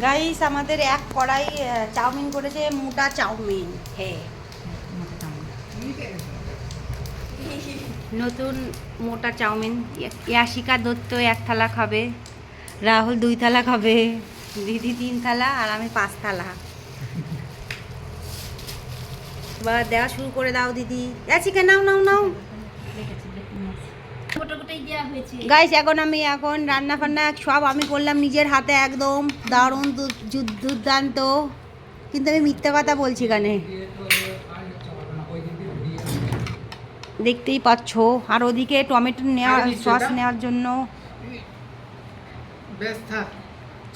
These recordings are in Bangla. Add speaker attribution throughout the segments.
Speaker 1: গাইস আমাদের এক কড়াই চাউমিন করেছে মোটা চাউমিন। হ্যাঁ নতুন মোটা চাউমিন। ইয়া- ইয়াশিকা দত্ত এক থালা খাবে, রাহুল দুই থালা খাবে, দিদি তিন থালা, আর আমি পাঁচ থালা। বা দেওয়া শুরু করে দাও দিদি। ইয়াশিকা, নাও নাও নাও
Speaker 2: গোটা গোটাই দেওয়া হয়েছে
Speaker 1: গাইস এখন আমি এখন রান্না ফান্না সব আমি করলাম নিজের হাতে একদম। দারুণ দুর্দান্ত। কিন্তু আমি মিথ্যা কথা বলছি কানে দেখতেই পাচ্ছ। আর ওদিকে টমেটো নেওয়া
Speaker 3: আরে নিচে
Speaker 1: সস নেওয়ার জন্য।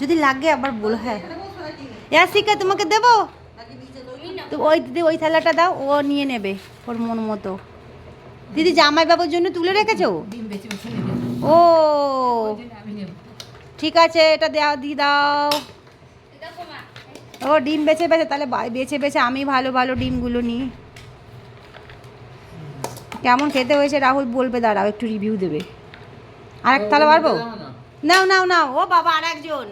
Speaker 1: যদি লাগে আবার বল হ্যাঁ। ইয়াসিকা তোমাকে দেবো? তো ওই দিদি ওই থালাটা দাও ও নিয়ে নেবে ওর মন মতো। দিদি জামাই বাবুর জন্য তুলে রেখেছো? ও। ঠিক আছে এটা দেওয়া দিয়ে দাও। ও ডিম বেছে বেছে তাহলে বেছে বেছে আমি ভালো ভালো ডিমগুলো নিই। কেমন খেতে হয়েছে রাহুল বলবে দাঁড়াও একটু রিভিউ দেবে। আর এক তাহলে পারব নাও নাও নাও ও বাবা আর একজন।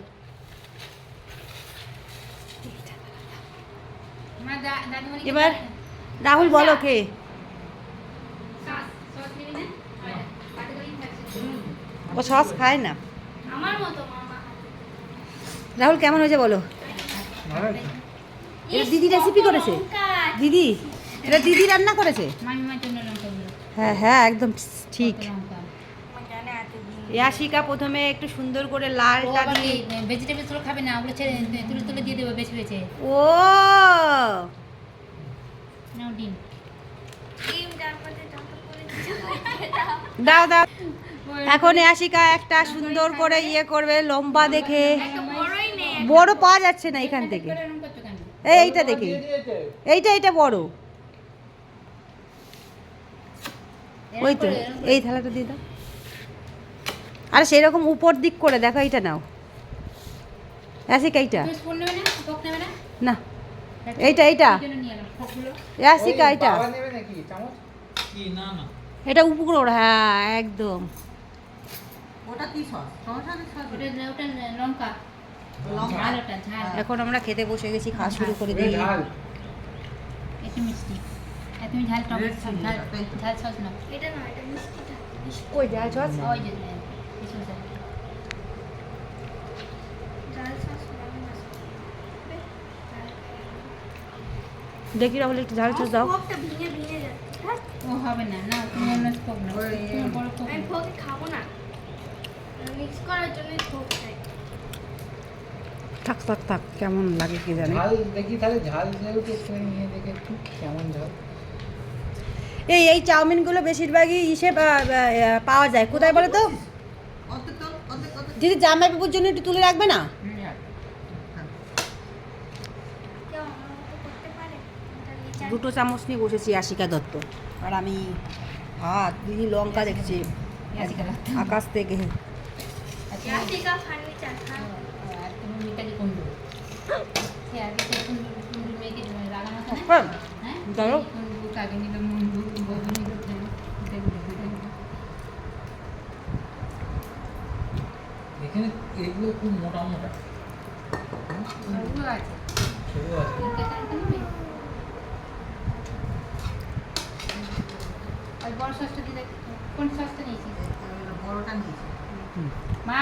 Speaker 1: এবার রাহুল বলো কে
Speaker 2: সস সস নিবি না আর পাতে করেই খাচ্ছে।
Speaker 1: ও সস খায় না।
Speaker 2: আমার মতো মামা
Speaker 1: রাহুল কেমন হয়েছে বলো? এটা দিদি রেসিপি করেছে? দিদি? এটা দিদি রান্না করেছে? হ্যাঁ হ্যাঁ একদম ঠিক ইয়াশিকা প্রথমে একটু সুন্দর করে লালটা দিয়ে
Speaker 2: ভেজিটেবলসগুলো খাবে না ওগুলো ছেড়ে তুলে তুলে দিয়ে দেবো বেছে বেছে
Speaker 1: ও!
Speaker 2: নাও ডিম।
Speaker 1: দাও দাও। এখন ইয়াশিকা একটা সুন্দর করে ইয়ে করবে, লম্বা দেখে। বড় পাওয়া যাচ্ছে না এখান থেকে। এই এইটা দেখে। এইটা এইটা বড়। ওই তো, এই থালাটা দিয়ে দাও। আর সেই রকম উপর দিক করে দেখো, এইটা নাও। ইয়াশিকা এইটা।
Speaker 2: না,
Speaker 1: এইটা এইটা। ইয়াশিকা এইটা।
Speaker 3: না না।
Speaker 1: এটা উপর হ্যাঁ একদম।
Speaker 4: ওটা কি সস?
Speaker 2: ওটা লঙ্কা।
Speaker 1: এখন আমরা খেতে বসে গেছি খাওয়া শুরু করে দিই।
Speaker 2: একটু মিষ্টি। তুমি ঝাল সস
Speaker 5: এটা না এটা মিষ্টিটা
Speaker 1: ওই
Speaker 2: ওই যে
Speaker 5: সস
Speaker 1: দেখি রাহুল একটু ঝাল চুষ দাও।
Speaker 5: ভেঙে ভেঙে যাচ্ছে।
Speaker 2: ও হবে না না তুমি অন্য ফোক বড় ফোক
Speaker 5: আমি। ফোকে খাব না। মিক্স করার জন্য ফোক চাই
Speaker 1: থাক থাক থাক কেমন লাগে কি জানি।
Speaker 3: ঝাল দেখি তাহলে ঝাল যেহেতু একটু নিয়ে দেখে একটু কেমন ঝাল।
Speaker 1: এই এই চাউমিনগুলো বেশিরভাগই ইসে পাওয়া যায়। কোথায় বলো তো? দিদি জামাই বাবুর জন্য একটু তুলে রাখবে না? দুটো চামচ নিয়ে বসেছি আশিকা দত্ত। আর আমি ভাত দিদি লঙ্কা দেখছি। আকাশ থেকে।
Speaker 5: রাতিকা ফার্নিচার হ্যাঁ।
Speaker 2: আর তুমি মিতালি কুন্ডু বড় সসটা দিলে কোন সসটা নিয়েছিস?
Speaker 4: বড়টা নিয়েছি।
Speaker 2: মা